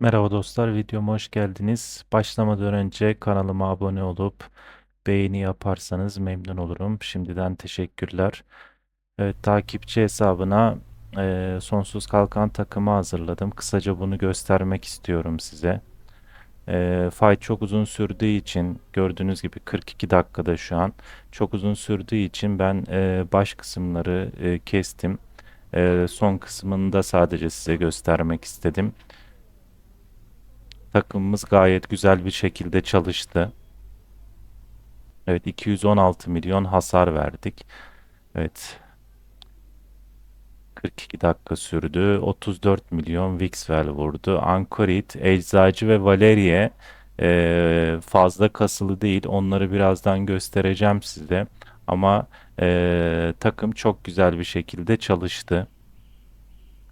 Merhaba dostlar, videoma hoş geldiniz. Başlamadan önce kanalıma abone olup beğeni yaparsanız memnun olurum. Şimdiden teşekkürler. Evet, takipçi hesabına eee, sonsuz kalkan takımı hazırladım. Kısaca bunu göstermek istiyorum size. Eee fight çok uzun sürdüğü için gördüğünüz gibi 42 dakikada şu an. Çok uzun sürdüğü için ben eee, baş kısımları eee, kestim. Eee, son kısmını da sadece size göstermek istedim. Takımımız gayet güzel bir şekilde çalıştı. Evet 216 milyon hasar verdik. Evet 42 dakika sürdü. 34 milyon Vixwell vurdu. Anchorit, Eczacı ve Valerie eee, fazla kasılı değil. Onları birazdan göstereceğim size. Ama eee, takım çok güzel bir şekilde çalıştı.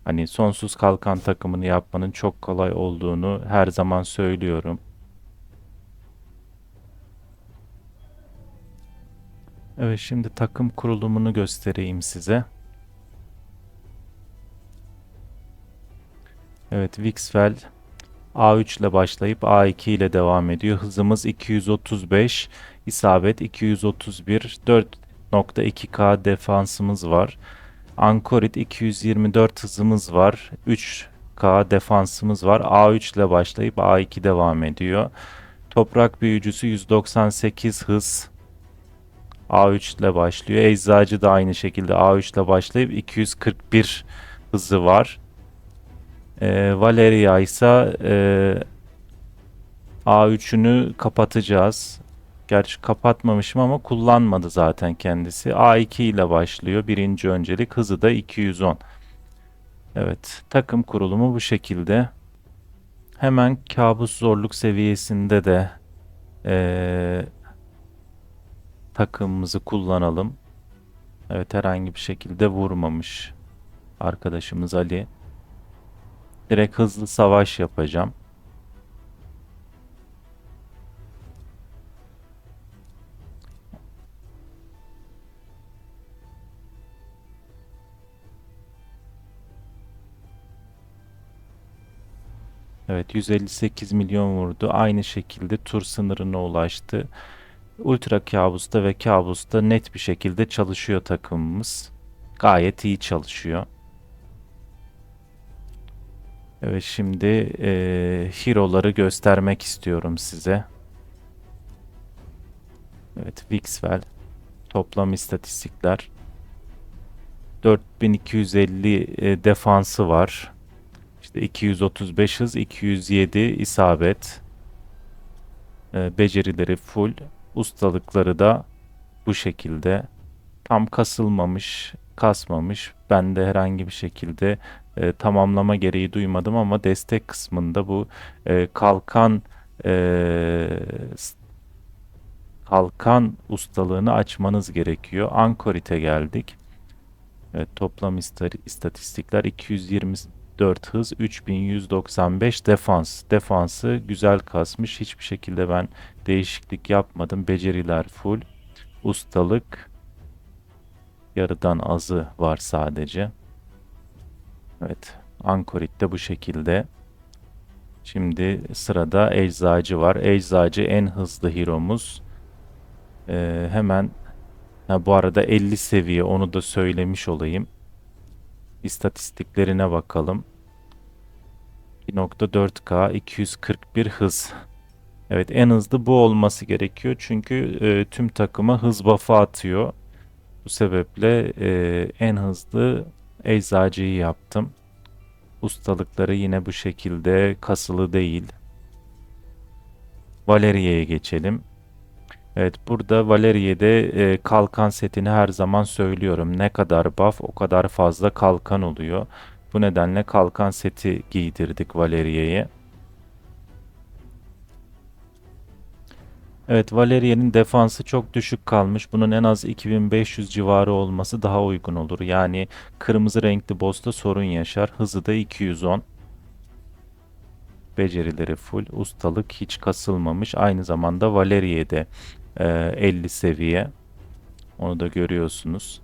Hani sonsuz kalkan takımını yapmanın çok kolay olduğunu her zaman söylüyorum. Evet şimdi takım kurulumunu göstereyim size. Evet Vixwell A3 ile başlayıp A2 ile devam ediyor. Hızımız 235, isabet 231, 4.2K defansımız var. Anchorit 224 hızımız var. 3K defansımız var. A3 ile başlayıp A2 devam ediyor. Toprak büyücüsü 198 hız. A3 ile başlıyor. Eczacı da aynı şekilde A3 ile başlayıp 241 hızı var. Ee, Valeria ise e, A3'ünü kapatacağız. Gerçi kapatmamışım ama kullanmadı zaten kendisi. A2 ile başlıyor. Birinci öncelik. Hızı da 210. Evet. Takım kurulumu bu şekilde. Hemen kabus zorluk seviyesinde de eee, takımımızı kullanalım. Evet herhangi bir şekilde vurmamış arkadaşımız Ali. Direkt hızlı savaş yapacağım. Evet 158 milyon vurdu. Aynı şekilde tur sınırına ulaştı. Ultra Kabus'ta ve Kabus'ta net bir şekilde çalışıyor takımımız. Gayet iyi çalışıyor. Evet şimdi eee hero'ları göstermek istiyorum size. Evet Vixwell toplam istatistikler 4250 e, defansı var. 235 hız, 207 isabet. E, becerileri full. Ustalıkları da bu şekilde. Tam kasılmamış, kasmamış. Ben de herhangi bir şekilde e, tamamlama gereği duymadım ama destek kısmında bu e, kalkan e, kalkan ustalığını açmanız gerekiyor. Ankorit'e geldik. Evet, toplam istatistikler 220 4 hız 3195 defans. Defansı güzel kasmış. Hiçbir şekilde ben değişiklik yapmadım. Beceriler full. Ustalık yarıdan azı var sadece. Evet. Ankorit de bu şekilde. Şimdi sırada eczacı var. Eczacı en hızlı hero'muz. Ee, hemen ha, bu arada 50 seviye onu da söylemiş olayım. İstatistiklerine bakalım. 2.4K 241 hız. Evet en hızlı bu olması gerekiyor. Çünkü e, tüm takıma hız buff'ı atıyor. Bu sebeple e, en hızlı eczacıyı yaptım. Ustalıkları yine bu şekilde kasılı değil. Valeriye'ye geçelim. Evet burada Valeriye'de e, kalkan setini her zaman söylüyorum. Ne kadar buff o kadar fazla kalkan oluyor. Bu nedenle kalkan seti giydirdik Valeriye'ye. Evet Valeriye'nin defansı çok düşük kalmış. Bunun en az 2500 civarı olması daha uygun olur. Yani kırmızı renkli boss'ta sorun yaşar. Hızı da 210. Becerileri full. Ustalık hiç kasılmamış. Aynı zamanda Valeriye'de e, 50 seviye. Onu da görüyorsunuz.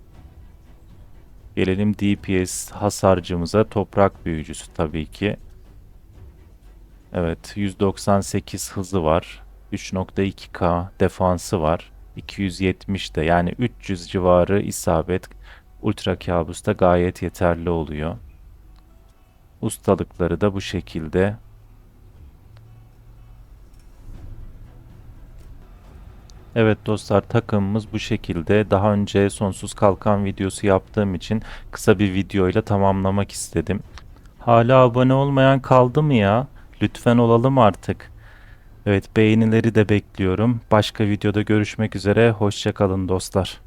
Gelelim DPS hasarcımıza. Toprak büyücüsü tabii ki. Evet, 198 hızı var. 3.2K defansı var. 270 de yani 300 civarı isabet Ultra Kabus'ta gayet yeterli oluyor. Ustalıkları da bu şekilde. Evet dostlar takımımız bu şekilde. Daha önce sonsuz kalkan videosu yaptığım için kısa bir videoyla tamamlamak istedim. Hala abone olmayan kaldı mı ya? Lütfen olalım artık. Evet beğenileri de bekliyorum. Başka videoda görüşmek üzere. Hoşça kalın dostlar.